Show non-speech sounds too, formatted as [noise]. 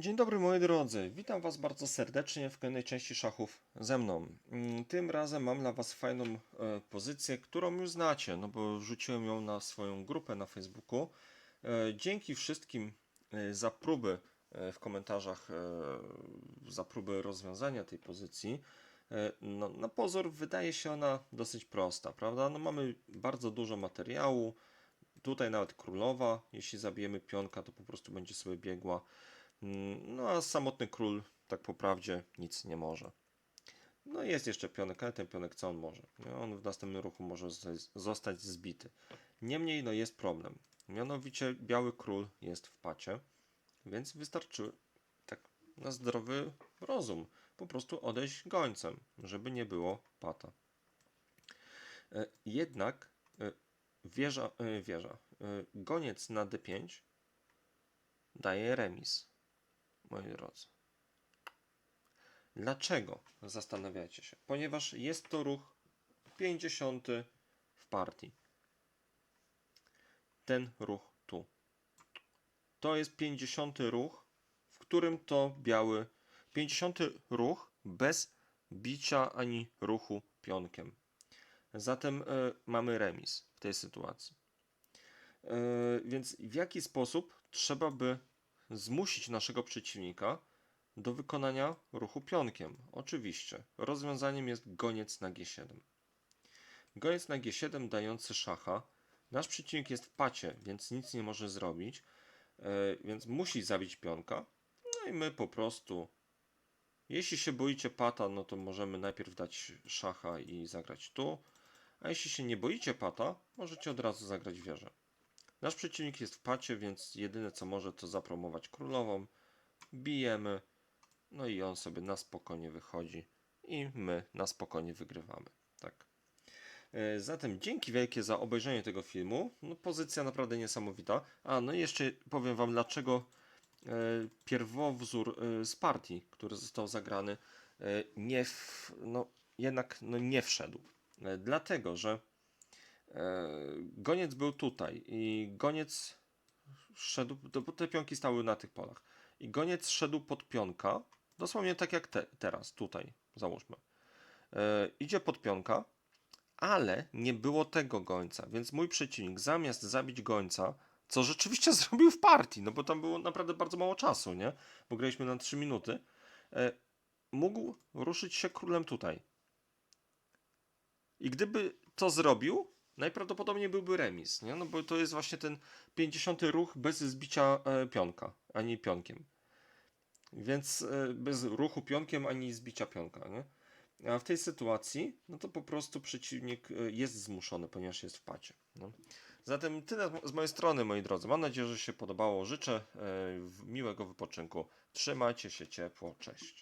dobry moi drodzy, witam was bardzo serdecznie w kolejnej części szachów ze mną. Mm, Tym razem mam dla was fajną e, pozycję, którą już znacie, no bo wrzuciłem ją na swoją grupę na Facebooku. E, Dzięki wszystkim e, za próby w komentarzach, za próby rozwiązania tej pozycji. No, na pozór wydaje się ona dosyć prosta, prawda? No, mamy bardzo dużo materiału, tutaj nawet królowa, jeśli zabijemy pionka, to po prostu będzie sobie biegła. Mm, No a samotny król, tak po prawdzie, nic nie może. No jest jeszcze pionek, ale ten pionek co on może? No, on w następnym ruchu może zostać, zbity. Niemniej no jest problem. Mianowicie biały król jest w pacie, więc wystarczy tak na zdrowy rozum po prostu odejść gońcem, żeby nie było pata. E, Jednak e, wieża, e, wieża, goniec na d5 daje remis moi drodzy. Dlaczego? Zastanawiacie się. Ponieważ jest to ruch 50 w partii. Ten ruch tu. To jest 50 ruch, w którym to biały 50 ruch bez bicia ani ruchu pionkiem. Zatem e, mamy remis w tej sytuacji. E, więc w jaki sposób trzeba by zmusić naszego przeciwnika do wykonania ruchu pionkiem. Oczywiście, rozwiązaniem jest goniec na G7. Goniec na G7 dający szacha. Nasz przeciwnik jest w pacie, więc nic nie może zrobić, e, więc musi zabić pionka. No i my po prostu, jeśli się boicie pata, no to możemy najpierw dać szacha i zagrać tu, a jeśli się nie boicie pata, możecie od razu zagrać wieżę. Nasz przeciwnik jest w pacie, więc jedyne co może to zapromować królową. Bijemy. No i on sobie na spokojnie wychodzi. I my na spokojnie wygrywamy. Tak. E, Zatem dzięki wielkie za obejrzenie tego filmu. No, pozycja naprawdę niesamowita. A no i jeszcze powiem wam dlaczego e, pierwowzór e, z partii, który został zagrany, nie w, no, jednak no, nie wszedł. Dlatego, że Goniec był tutaj i goniec szedł, bo te pionki stały na tych polach. I goniec szedł pod pionka, dosłownie tak jak te, teraz, tutaj, załóżmy. E, idzie pod pionka, ale nie było tego gońca, więc mój przeciwnik zamiast zabić gońca, co rzeczywiście [laughs] zrobił w partii, no bo tam było naprawdę bardzo mało czasu, nie? Bo graliśmy na 3 minuty, e, mógł ruszyć się królem tutaj. I gdyby to zrobił, najprawdopodobniej byłby remis, nie? No bo to jest właśnie ten 50 ruch bez zbicia e, pionka, ani pionkiem. Więc e, bez ruchu pionkiem, ani zbicia pionka, nie? A w tej sytuacji, no to po prostu przeciwnik e, jest zmuszony, ponieważ jest w pacie. No. Zatem tyle z mojej strony, moi drodzy. Mam nadzieję, że się podobało. Życzę miłego wypoczynku. Trzymajcie się ciepło. Cześć.